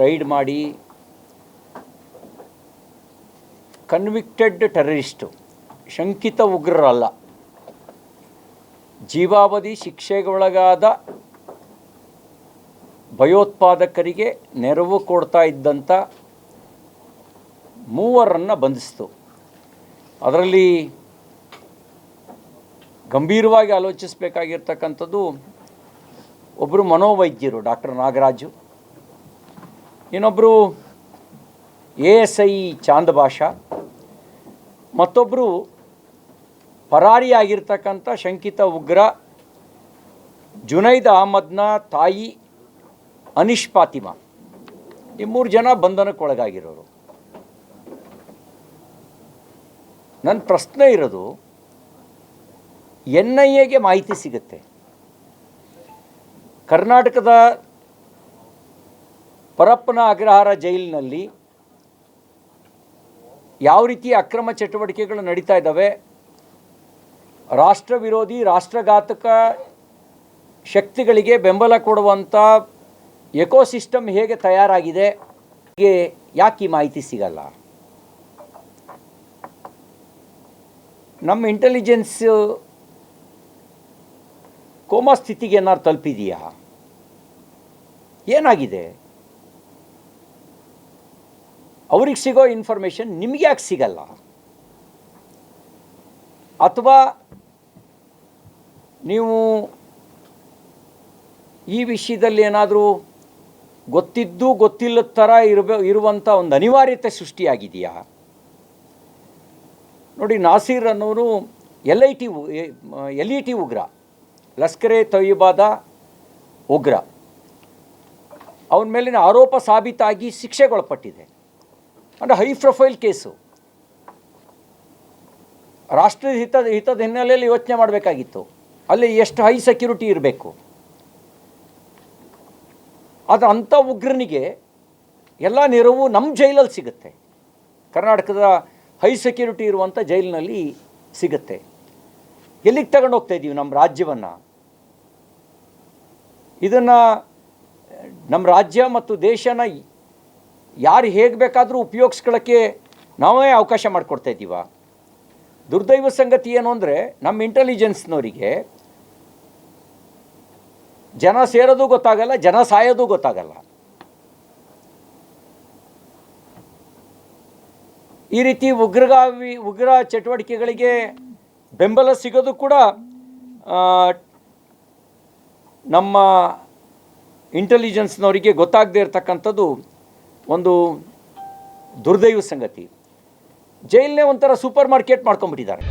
Ride ಮಾಡಿ convicted terrorist ಶಂಕಿತ ಉಗ್ರರಲ್ಲ. ಜೀವಾವಧಿ ಶಿಕ್ಷೆಗೊಳಗಾದ ಭಯೋತ್ಪಾದಕರಿಗೆ ನೆರವು ಕೊಡ್ತಾ ಇದ್ದಂಥ ಮೂವರನ್ನು ಬಂಧಿಸ್ತು. ಅದರಲ್ಲಿ ಗಂಭೀರವಾಗಿ ಆಲೋಚಿಸಬೇಕಾಗಿರ್ತಕ್ಕಂಥದ್ದು ಒಬ್ಬರು ಮನೋವೈದ್ಯರು, ಡಾಕ್ಟರ್ ನಾಗರಾಜು. ಇನ್ನೊಬ್ಬರು ಎ ಎಸ್ ಐ ಚಾಂದ್ ಭಾಷಾ ಮತ್ತೊಬ್ಬರು ಪರಾರಿಯಾಗಿರ್ತಕ್ಕಂಥ ಶಂಕಿತ ಉಗ್ರ ಜುನೈದ್ ಅಹಮದ್ನ ತಾಯಿ ಅನಿಶ್ ಫಾತಿಮಾ. ಈ ಮೂರು ಜನ ಬಂಧನಕ್ಕೊಳಗಾಗಿರೋರು. ನನ್ನ ಪ್ರಶ್ನೆ ಇರೋದು, ಎನ್ ಐ ಎಗೆ ಮಾಹಿತಿ ಸಿಗುತ್ತೆ? ಕರ್ನಾಟಕದ ಪರಪ್ಪನ ಅಗ್ರಹಾರ ಜೈಲಿನಲ್ಲಿ ಯಾವ ರೀತಿ ಅಕ್ರಮ ಚಟುವಟಿಕೆಗಳು ನಡೀತಾ ಇದ್ದಾವೆ, ರಾಷ್ಟ್ರ ವಿರೋಧಿ, ರಾಷ್ಟ್ರಘಾತಕ ಶಕ್ತಿಗಳಿಗೆ ಬೆಂಬಲ ಕೊಡುವಂಥ ಎಕೋಸಿಸ್ಟಮ್ ಹೇಗೆ ತಯಾರಾಗಿದೆ ಯಾಕೆ ಈ ಮಾಹಿತಿ ಸಿಗಲ್ಲ? ನಮ್ಮ ಇಂಟೆಲಿಜೆನ್ಸ್ ಕೋಮಾ ಸ್ಥಿತಿಗೆ ಏನಾದ್ರು ತಲುಪಿದೆಯಾ? ಏನಾಗಿದೆ? ಅವ್ರಿಗೆ ಸಿಗೋ ಇನ್ಫಾರ್ಮೇಷನ್ ನಿಮಗೆ ಯಾಕೆ ಸಿಗಲ್ಲ? ಅಥವಾ ನೀವು ಈ ವಿಷಯದಲ್ಲಿ ಏನಾದರೂ ಗೊತ್ತಿದ್ದು ಗೊತ್ತಿಲ್ಲದ ಥರ ಇರಬೇ ಇರುವಂಥ ಒಂದು ಅನಿವಾರ್ಯತೆ ಸೃಷ್ಟಿಯಾಗಿದೆಯಾ? ನೋಡಿ, ನಾಸೀರ್ ಅನ್ನೋರು L I T L E T ಉಗ್ರ ಲಷ್ಕರೆ ತೊಯ್ಯಬಾದ ಉಗ್ರ. ಅವನ ಮೇಲಿನ ಆರೋಪ ಸಾಬೀತಾಗಿ ಶಿಕ್ಷೆಗೊಳಪಟ್ಟಿದೆ. ಅಂದರೆ ಹೈ ಪ್ರೊಫೈಲ್ ಕೇಸು. ರಾಷ್ಟ್ರದ ಹಿತದ ಹಿತದ ಹಿನ್ನೆಲೆಯಲ್ಲಿ ಯೋಚನೆ ಮಾಡಬೇಕಾಗಿತ್ತು. ಅಲ್ಲಿ ಎಷ್ಟು ಹೈ ಸೆಕ್ಯೂರಿಟಿ ಇರಬೇಕು. ಆದರೆ ಅಂಥ ಉಗ್ರನಿಗೆ ಎಲ್ಲ ನೆರವು ನಮ್ಮ ಜೈಲಲ್ಲಿ ಸಿಗುತ್ತೆ. ಕರ್ನಾಟಕದ ಹೈ ಸೆಕ್ಯೂರಿಟಿ ಇರುವಂಥ ಜೈಲಿನಲ್ಲಿ ಸಿಗುತ್ತೆ. ಎಲ್ಲಿಗೆ ತಗೊಂಡು ಹೋಗ್ತಾ ಇದ್ದೀವಿ ನಮ್ಮ ರಾಜ್ಯವನ್ನು? ಇದನ್ನು ನಮ್ಮ ರಾಜ್ಯ ಮತ್ತು ದೇಶನ ಯಾರು ಹೇಗೆ ಬೇಕಾದರೂ ಉಪಯೋಗಿಸ್ಕೊಳ್ಳೋಕ್ಕೆ ನಾವೇ ಅವಕಾಶ ಮಾಡಿಕೊಡ್ತಾ ಇದ್ದೀವ? ದುರ್ದೈವ ಸಂಗತಿ ಏನು ಅಂದರೆ ನಮ್ಮ ಇಂಟೆಲಿಜೆನ್ಸ್ನವರಿಗೆ ಜನ ಸೇರೋದು ಗೊತ್ತಾಗಲ್ಲ, ಜನ ಸಾಯೋದು ಗೊತ್ತಾಗಲ್ಲ. ಈ ರೀತಿ ಉಗ್ರಗಾವಿ ಉಗ್ರ ಚಟುವಟಿಕೆಗಳಿಗೆ ಬೆಂಬಲ ಸಿಗೋದು ಕೂಡ ನಮ್ಮ ಇಂಟೆಲಿಜೆನ್ಸ್ನವರಿಗೆ ಗೊತ್ತಾಗದೇ ಇರತಕ್ಕಂಥದ್ದು ಒಂದು ದುರ್ದೈವ ಸಂಗತಿ. ಜೈಲನ್ನೇ ಒಂಥರ ಸೂಪರ್ ಮಾರ್ಕೆಟ್ ಮಾಡ್ಕೊಂಬಿಟ್ಟಿದ್ದಾರೆ